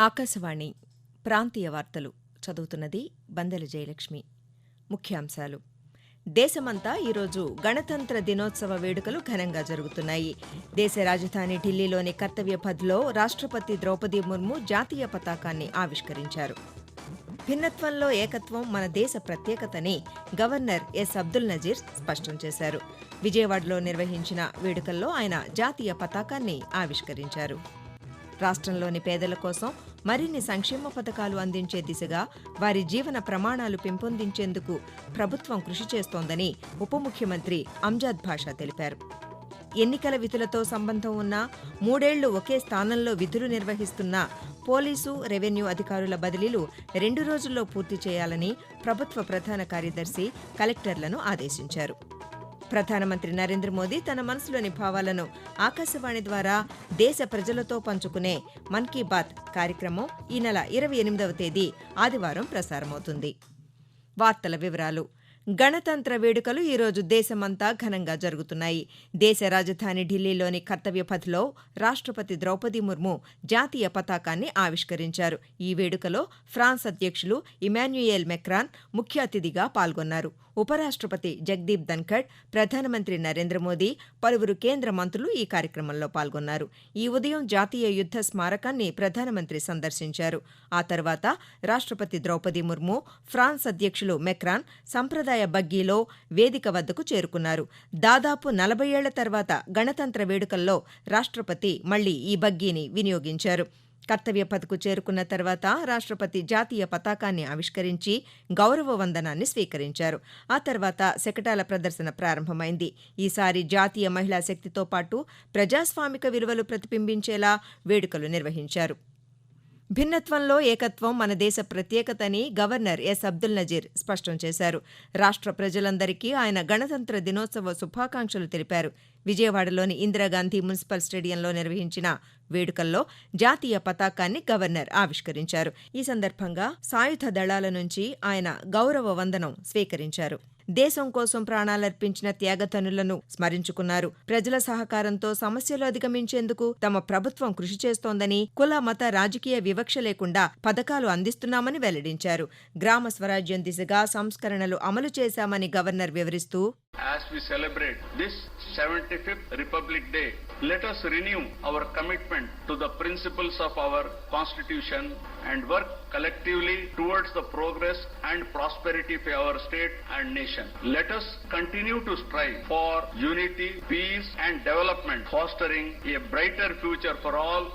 ఆకాశవాణి ప్రాంతీయ వార్తలు చదువుతున్నది బందెల జయలక్ష్మి. ముఖ్యాంశాలు. దేశమంతా ఈరోజు గణతంత్ర దినోత్సవ వేడుకలు ఘనంగా జరుగుతున్నాయి. దేశ రాజధాని ఢిల్లీలోని కర్తవ్యపథ్లో రాష్ట్రపతి ద్రౌపది ముర్ము జాతీయ పతాకాన్ని ఆవిష్కరించారు. భిన్నత్వంలో ఏకత్వం మన దేశ ప్రత్యేకతని గవర్నర్ ఎస్. అబ్దుల్ నజీర్ స్పష్టం చేశారు. విజయవాడలో నిర్వహించిన వేడుకల్లో ఆయన జాతీయ పతాకాన్ని ఆవిష్కరించారు. రాష్ట్రంలోని పేదల కోసం మరిన్ని సంక్షేమ పథకాలు అందించే దిశగా వారి జీవన ప్రమాణాలు పెంపొందించేందుకు ప్రభుత్వం కృషి చేస్తోందని ఉప ముఖ్యమంత్రి అంజాద్ భాషా తెలిపారు. ఎన్నికల విధులతో సంబంధం ఉన్న మూడేళ్ళు ఒకే స్థానంలో విధులు నిర్వహిస్తున్న పోలీసు రెవెన్యూ అధికారుల బదిలీలు రెండు రోజుల్లో పూర్తి చేయాలని ప్రభుత్వ ప్రధాన కార్యదర్శి కలెక్టర్లను ఆదేశించారు. ప్రధానమంత్రి నరేంద్ర మోదీ తన మనసులోని భావాలను ఆకాశవాణి ద్వారా దేశ ప్రజలతో పంచుకునే మన్ కీ బాత్ కార్యక్రమం ఈ నెల ఇరవై ఎనిమిదవ తేదీ ఆదివారం ప్రసారమవుతుంది. వార్తల వివరాలు. గణతంత్ర వేడుకలు ఈరోజు దేశమంతా ఘనంగా జరుగుతున్నాయి. దేశ రాజధాని ఢిల్లీలోని కర్తవ్యపథ్లో రాష్ట్రపతి ద్రౌపది ముర్ము జాతీయ పతాకాన్ని ఆవిష్కరించారు. ఈ వేడుకలో ఫ్రాన్స్ అధ్యక్షులు ఇమాన్యుయేల్ మెక్రాన్ ముఖ్య అతిథిగా పాల్గొన్నారు. ఉపరాష్ట్రపతి జగదీప్ ధన్ఖడ్ ప్రధానమంత్రి నరేంద్ర మోదీ పలువురు కేంద్ర మంత్రులు ఈ కార్యక్రమంలో పాల్గొన్నారు. ఈ ఉదయం జాతీయ యుద్ధ స్మారకాన్ని ప్రధానమంత్రి సందర్శించారు. ఆ తర్వాత రాష్ట్రపతి ద్రౌపది ముర్ము ఫ్రాన్స్ అధ్యక్షులు మెక్రాన్ సంప్రదాయ బగ్గీలో వేదిక వద్దకు చేరుకున్నారు. దాదాపు నలభై ఏళ్ళ తర్వాత గణతంత్ర వేడుకల్లో రాష్ట్రపతి మళ్ళీ ఈ బగ్గీని వినియోగించారు. కర్తవ్య పథకు చేరుకున్న తర్వాత రాష్ట్రపతి జాతీయ పతాకాన్ని ఆవిష్కరించి గౌరవ వందనాన్ని స్వీకరించారు. ఆ తర్వాత శకటాల ప్రదర్శన ప్రారంభమైంది. ఈసారి జాతీయ మహిళా శక్తితో పాటు ప్రజాస్వామిక విలువలు ప్రతిబింబించేలా వేడుకలు నిర్వహించారు. భిన్నత్వంలో ఏకత్వం మన దేశ ప్రత్యేకతని గవర్నర్ ఎస్ అబ్దుల్ నజీర్ స్పష్టం చేశారు. రాష్ట్ర ప్రజలందరికీ ఆయన గణతంత్ర దినోత్సవ శుభాకాంక్షలు తెలిపారు. విజయవాడలోని ఇందిరాగాంధీ మున్సిపల్ స్టేడియంలో నిర్వహించిన వేడుకల్లో జాతీయ పతాకాన్ని గవర్నర్ ఆవిష్కరించారు. ఈ సందర్భంగా సాయుధ దళాల నుంచి ఆయన గౌరవ వందనం స్వీకరించారు. దేశం కోసం ప్రాణాలర్పించిన త్యాగతనులను స్మరించుకున్నారు. ప్రజల సహకారంతో సమస్యలు అధిగమించేందుకు తమ ప్రభుత్వం కృషి చేస్తోందని కుల మత రాజకీయ వివక్ష లేకుండా పథకాలు అందిస్తున్నామని వెల్లడించారు. గ్రామ స్వరాజ్యం దిశగా సంస్కరణలు అమలు చేశామని గవర్నర్ వివరిస్తూ As we celebrate this 75th Republic Day, let us renew our commitment to the principles of our Constitution and work collectively towards the progress and prosperity of our state and nation. Let us continue to strive for unity, peace and development, fostering a brighter future for all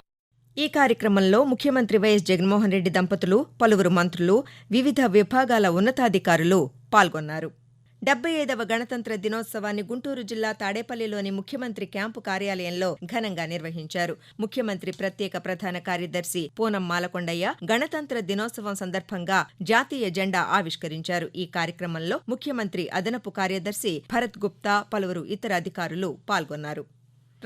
ఈ కార్యక్రమంలో ముఖ్యమంత్రి YS Jaganmohan Reddy దంపతులు పలువురు మంత్రులు వివిధ విభాగాల ఉన్నతాధికారులు పాల్గొన్నారు డెబ్బై ఐదవ గణతంత్ర దినోత్సవాన్ని గుంటూరు జిల్లా తాడేపల్లిలోని ముఖ్యమంత్రి క్యాంపు కార్యాలయంలో ఘనంగా నిర్వహించారు. ముఖ్యమంత్రి ప్రత్యేక ప్రధాన కార్యదర్శి పూనం మాలకొండయ్య గణతంత్ర దినోత్సవం సందర్భంగా జాతీయ జెండా ఆవిష్కరించారు. ఈ కార్యక్రమంలో ముఖ్యమంత్రి అదనపు కార్యదర్శి భరత్ గుప్తా పలువురు ఇతర అధికారులు పాల్గొన్నారు.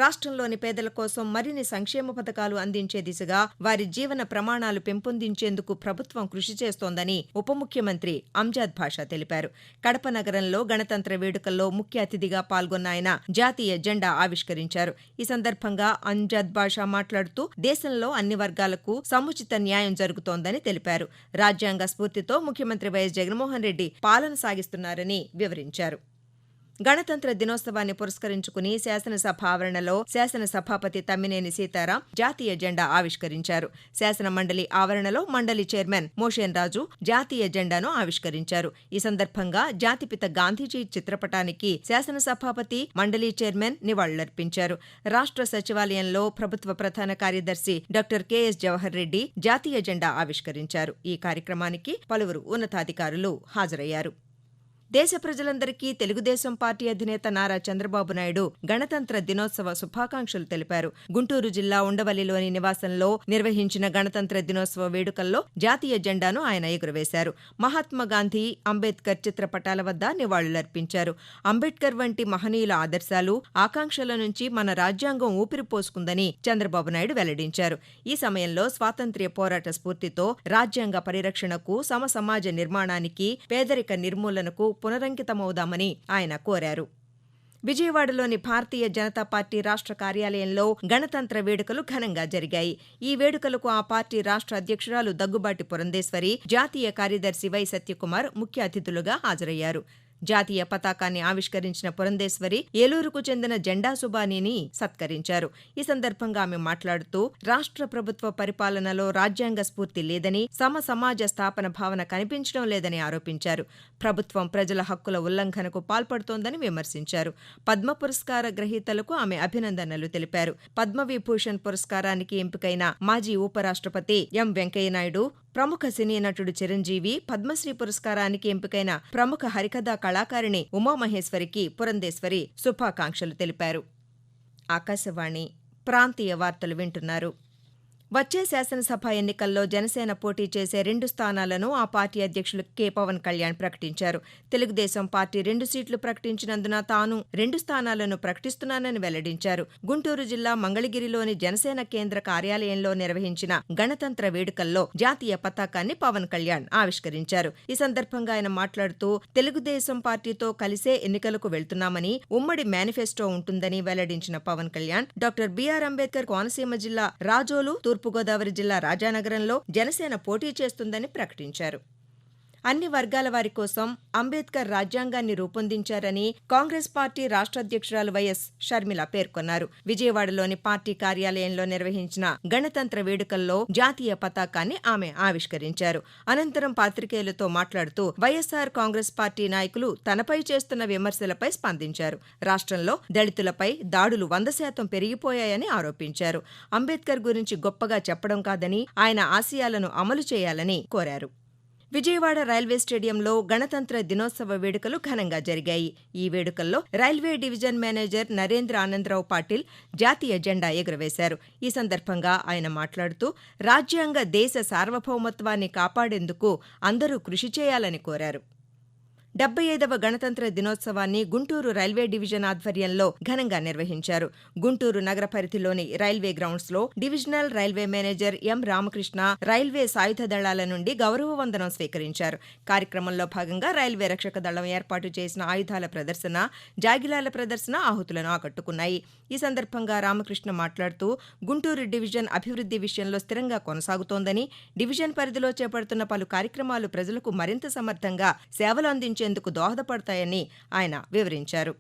రాష్ట్రంలోని పేదల కోసం మరిన్ని సంక్షేమ పథకాలు అందించే దిశగా వారి జీవన ప్రమాణాలు పెంపొందించేందుకు ప్రభుత్వం కృషి చేస్తోందని ఉప ముఖ్యమంత్రి అంజాద్ భాషా తెలిపారు. కడప నగరంలో గణతంత్ర వేడుకల్లో ముఖ్య అతిథిగా పాల్గొన్న ఆయన జాతీయ జెండా ఆవిష్కరించారు. ఈ సందర్భంగా అంజాద్ భాషా మాట్లాడుతూ దేశంలో అన్ని వర్గాలకు సముచిత న్యాయం జరుగుతోందని తెలిపారు. రాజ్యాంగ స్ఫూర్తితో ముఖ్యమంత్రి వైఎస్ జగన్మోహన్ రెడ్డి పాలన సాగిస్తున్నారని వివరించారు. గణతంత్ర దినోత్సవాన్ని పురస్కరించుకుని శాసనసభ ఆవరణలో శాసన సభాపతి తమ్మినేని సీతారాం జాతీయ జెండా ఆవిష్కరించారు. శాసన మండలి ఆవరణలో మండలి చైర్మన్ మోషేన్ రాజు జాతీయ జెండాను ఆవిష్కరించారు. ఈ సందర్భంగా జాతిపిత గాంధీజీ చిత్రపటానికి శాసన సభాపతి మండలి చైర్మన్ నివాళులర్పించారు. రాష్ట్ర సచివాలయంలో ప్రభుత్వ ప్రధాన కార్యదర్శి డాక్టర్ కెఎస్ జవహర్ రెడ్డి జాతీయ జెండా ఆవిష్కరించారు. ఈ కార్యక్రమానికి పలువురు ఉన్నతాధికారులు హాజరయ్యారు. దేశ ప్రజలందరికీ తెలుగుదేశం పార్టీ అధినేత నారా చంద్రబాబు నాయుడు గణతంత్ర దినోత్సవ శుభాకాంక్షలు తెలిపారు. గుంటూరు జిల్లా ఉండవల్లిలోని నివాసంలో నిర్వహించిన గణతంత్ర దినోత్సవ వేడుకల్లో జాతీయ జెండాను ఆయన ఎగురవేశారు. మహాత్మాగాంధీ అంబేద్కర్ చిత్రపటాల వద్ద నివాళులర్పించారు. అంబేద్కర్ వంటి మహనీయుల ఆదర్శాలు ఆకాంక్షల నుంచి మన రాజ్యాంగం ఊపిరి పోసుకుందని చంద్రబాబు నాయుడు వెల్లడించారు. ఈ సమయంలో స్వాతంత్ర్య పోరాట స్ఫూర్తితో రాజ్యాంగ పరిరక్షణకు సమ సమాజ నిర్మాణానికి పేదరిక నిర్మూలనకు పునరంకితమవుదామని ఆయన కోరారు. విజయవాడలోని భారతీయ జనతా పార్టీ రాష్ట్ర కార్యాలయంలో గణతంత్ర వేడుకలు ఘనంగా జరిగాయి. ఈ వేడుకలకు ఆ పార్టీ రాష్ట్ర అధ్యక్షురాలు దగ్గుబాటి పురంధేశ్వరి జాతీయ కార్యదర్శి వై సత్యకుమార్ ముఖ్య అతిథులుగా హాజరయ్యారు. జాతీయ పతాకాన్ని ఆవిష్కరించిన పురంధేశ్వరి ఏలూరుకు చెందిన జెండా సుబానీని సత్కరించారు. ఈ సందర్భంగా ఆమె మాట్లాడుతూ రాష్ట్ర ప్రభుత్వ పరిపాలనలో రాజ్యాంగ స్ఫూర్తి లేదని సమ సమాజ స్థాపన భావన కనిపించడం లేదని ఆరోపించారు. ప్రభుత్వం ప్రజల హక్కుల ఉల్లంఘనకు పాల్పడుతోందని విమర్శించారు. పద్మ పురస్కార గ్రహీతలకు ఆమె అభినందనలు తెలిపారు. పద్మవిభూషణ్ పురస్కారానికి ఎంపికైన మాజీ ఉపరాష్ట్రపతి ఎం వెంకయ్యనాయుడు ప్రముఖ సినీ నటుడు చిరంజీవి పద్మశ్రీ పురస్కారానికి ఎంపికైన ప్రముఖ హరికథా కళాకారిణి ఉమామహేశ్వరికి పురంధేశ్వరి శుభాకాంక్షలు తెలిపారు. ఆకాశవాణి ప్రాంతీయ వార్తలు వింటున్నారు. వచ్చే శాసనసభ ఎన్నికల్లో జనసేన పోటీ చేసే రెండు స్థానాలను ఆ పార్టీ అధ్యక్షులు కె పవన్ కళ్యాణ్ ప్రకటించారు. తెలుగుదేశం పార్టీ రెండు సీట్లు ప్రకటించినందున తాను రెండు స్థానాలను ప్రకటిస్తున్నానని వెల్లడించారు. గుంటూరు జిల్లా మంగళగిరిలోని జనసేన కేంద్ర కార్యాలయంలో నిర్వహించిన గణతంత్ర వేడుకల్లో జాతీయ పతాకాన్ని పవన్ కళ్యాణ్ ఆవిష్కరించారు. ఈ సందర్భంగా ఆయన మాట్లాడుతూ తెలుగుదేశం పార్టీతో కలిసే ఎన్నికలకు వెళ్తున్నామని ఉమ్మడి మేనిఫెస్టో ఉంటుందని వెల్లడించిన పవన్ కళ్యాణ్ డాక్టర్ బిఆర్ అంబేద్కర్ కోనసీమ జిల్లా రాజోలు తూర్పుగోదావరి జిల్లా రాజానగరంలో జనసేన పోటీ చేస్తుందని ప్రకటించారు అన్ని వర్గాల వారి కోసం అంబేద్కర్ రాజ్యాంగాన్ని రూపొందించారని కాంగ్రెస్ పార్టీ రాష్ట్రాధ్యక్షురాలు వైఎస్ షర్మిల పేర్కొన్నారు. విజయవాడలోని పార్టీ కార్యాలయంలో నిర్వహించిన గణతంత్ర వేడుకల్లో జాతీయ పతాకాన్ని ఆమె ఆవిష్కరించారు. అనంతరం పాత్రికేయులతో మాట్లాడుతూ వైఎస్సార్ కాంగ్రెస్ పార్టీ నాయకులు తనపై చేస్తున్న విమర్శలపై స్పందించారు. రాష్ట్రంలో దళితులపై దాడులు వంద శాతం పెరిగిపోయాయని ఆరోపించారు. అంబేద్కర్ గురించి గొప్పగా చెప్పడం కాదని ఆయన ఆశయాలను అమలు చేయాలని కోరారు. విజయవాడ రైల్వే స్టేడియంలో గణతంత్ర దినోత్సవ వేడుకలు ఘనంగా జరిగాయి. ఈ వేడుకల్లో railway division manager Narendra Anandarao Patil జాతీయ జెండా ఎగురవేశారు. ఈ సందర్భంగా ఆయన మాట్లాడుతూ రాజ్యాంగ దేశ సార్వభౌమత్వాన్ని కాపాడేందుకు అందరూ కృషి చేయాలని కోరారు. డెబ్బై ఐదవ గణతంత్ర దినోత్సవాన్ని గుంటూరు రైల్వే డివిజన్ ఆధ్వర్యంలో ఘనంగా నిర్వహించారు. గుంటూరు నగర పరిధిలోని రైల్వే గ్రౌండ్స్లో divisional railway manager M Ramakrishna railway సాయుధ దళాల నుండి గౌరవ వందనం స్వీకరించారు. కార్యక్రమంలో భాగంగా రైల్వే రక్షక దళం ఏర్పాటు చేసిన ఆయుధాల ప్రదర్శన జాగిలాల ప్రదర్శన ఆహుతులను ఆకట్టుకున్నాయి. ఈ సందర్భంగా రామకృష్ణ మాట్లాడుతూ గుంటూరు డివిజన్ అభివృద్ధి విషయంలో స్థిరంగా కొనసాగుతోందని డివిజన్ పరిధిలో చేపడుతున్న పలు కార్యక్రమాలు ప్రజలకు మరింత సమర్థంగా సేవలు అందించారు అందించేందుకు దోహదపడతాయని ఆయన వివరించారు.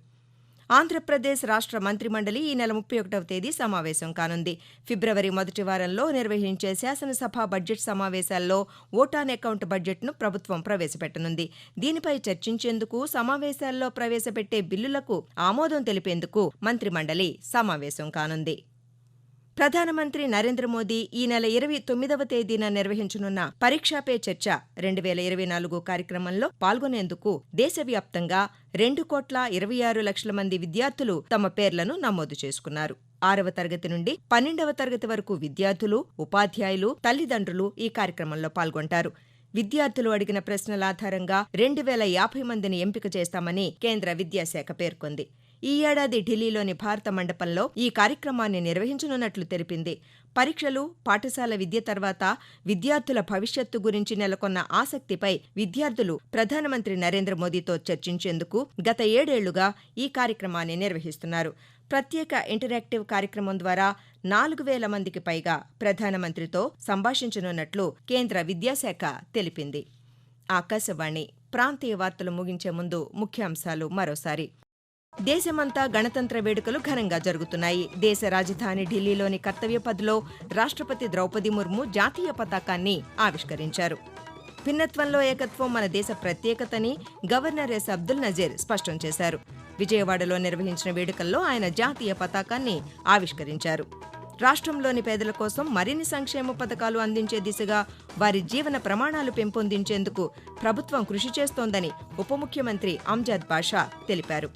ఆంధ్రప్రదేశ్ రాష్ట్ర మంత్రిమండలి ఈ నెల ముప్పై ఒకటవ తేదీ సమావేశం కానుంది. ఫిబ్రవరి మొదటి వారంలో నిర్వహించే శాసనసభ బడ్జెట్ సమావేశాల్లో ఓటాన్ అకౌంట్ బడ్జెట్ను ప్రభుత్వం ప్రవేశపెట్టనుంది. దీనిపై చర్చించేందుకు సమావేశాల్లో ప్రవేశపెట్టే బిల్లులకు ఆమోదం తెలిపేందుకు మంత్రిమండలి సమావేశం కానుంది. ప్రధానమంత్రి నరేంద్ర మోదీ ఈ నెల ఇరవై తొమ్మిదవ తేదీన నిర్వహించనున్న పరీక్షా పే చర్చ రెండు వేల ఇరవై నాలుగు కార్యక్రమంలో పాల్గొనేందుకు దేశవ్యాప్తంగా రెండు కోట్ల ఇరవై ఆరు లక్షల మంది విద్యార్థులు తమ పేర్లను నమోదు చేసుకున్నారు. ఆరవ తరగతి నుండి పన్నెండవ తరగతి వరకు విద్యార్థులు ఉపాధ్యాయులు తల్లిదండ్రులు ఈ కార్యక్రమంలో పాల్గొంటారు. విద్యార్థులు అడిగిన ప్రశ్నల ఆధారంగా రెండు వేల యాభై మందిని ఎంపిక చేస్తామని కేంద్ర విద్యాశాఖ పేర్కొంది. ఈ ఏడాది ఢిల్లీలోని భారత మండపంలో ఈ కార్యక్రమాన్ని నిర్వహించనున్నట్లు తెలిపింది. పరీక్షలు పాఠశాల విద్య తర్వాత విద్యార్థుల భవిష్యత్తు గురించి నెలకొన్న ఆసక్తిపై విద్యార్థులు ప్రధానమంత్రి నరేంద్ర మోదీతో చర్చించేందుకు గత ఏడేళ్ళుగా ఈ కార్యక్రమాన్ని నిర్వహిస్తున్నారు. ప్రత్యేక ఇంటరాక్టివ్ కార్యక్రమం ద్వారా నాలుగు వేల మందికి పైగా ప్రధానమంత్రితో సంభాషించనున్నట్లు కేంద్ర విద్యాశాఖ తెలిపింది. ఆకాశవాణి ప్రాంతీయ వార్తలు ముగించే ముందు ముఖ్యాంశాలు మరోసారి. దేశమంతా గణతంత్ర వేడుకలు ఘనంగా జరుగుతున్నాయి. దేశ రాజధాని ఢిల్లీలోని కర్తవ్యపథ్లో రాష్ట్రపతి ద్రౌపది ముర్ము జాతీయ పతాకాన్ని ఆవిష్కరించారు. భిన్నత్వంలో ఏకత్వం మన దేశ ప్రత్యేకతని గవర్నర్ ఎస్. అబ్దుల్ నజీర్ స్పష్టం చేశారు. విజయవాడలో నిర్వహించిన వేడుకల్లో ఆయన జాతీయ పతాకాన్ని ఆవిష్కరించారు. రాష్ట్రంలోని పేదల కోసం మరిన్ని సంక్షేమ పథకాలు అందించే దిశగా వారి జీవన ప్రమాణాలు పెంపొందించేందుకు ప్రభుత్వం కృషి చేస్తోందని ఉప ముఖ్యమంత్రి అంజాద్ బాషా తెలిపారు.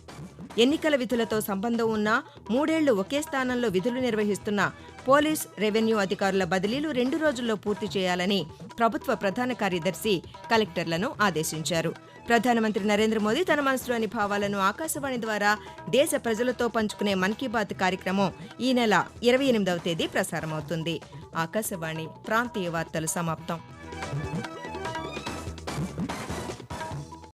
ఎన్నికల విధులతో సంబంధం ఉన్న మూడేళ్ళు ఒకే స్థానంలో విధులు నిర్వహిస్తున్న పోలీస్ రెవెన్యూ అధికారుల బదిలీలు రెండు రోజుల్లో పూర్తి చేయాలని ప్రభుత్వ ప్రధాన కార్యదర్శి కలెక్టర్లను ఆదేశించారు. ప్రధానమంత్రి నరేంద్ర మోదీ తన మనసులోని భావాలను ఆకాశవాణి ద్వారా దేశ ప్రజలతో పంచుకునే మన్ కీ బాత్ కార్యక్రమం ఈ నెల ఇరవై ఎనిమిదవ తేదీ ప్రసారమవుతుంది. ఆకాశవాణి ప్రాంతీయ వార్తలు సమాప్తం.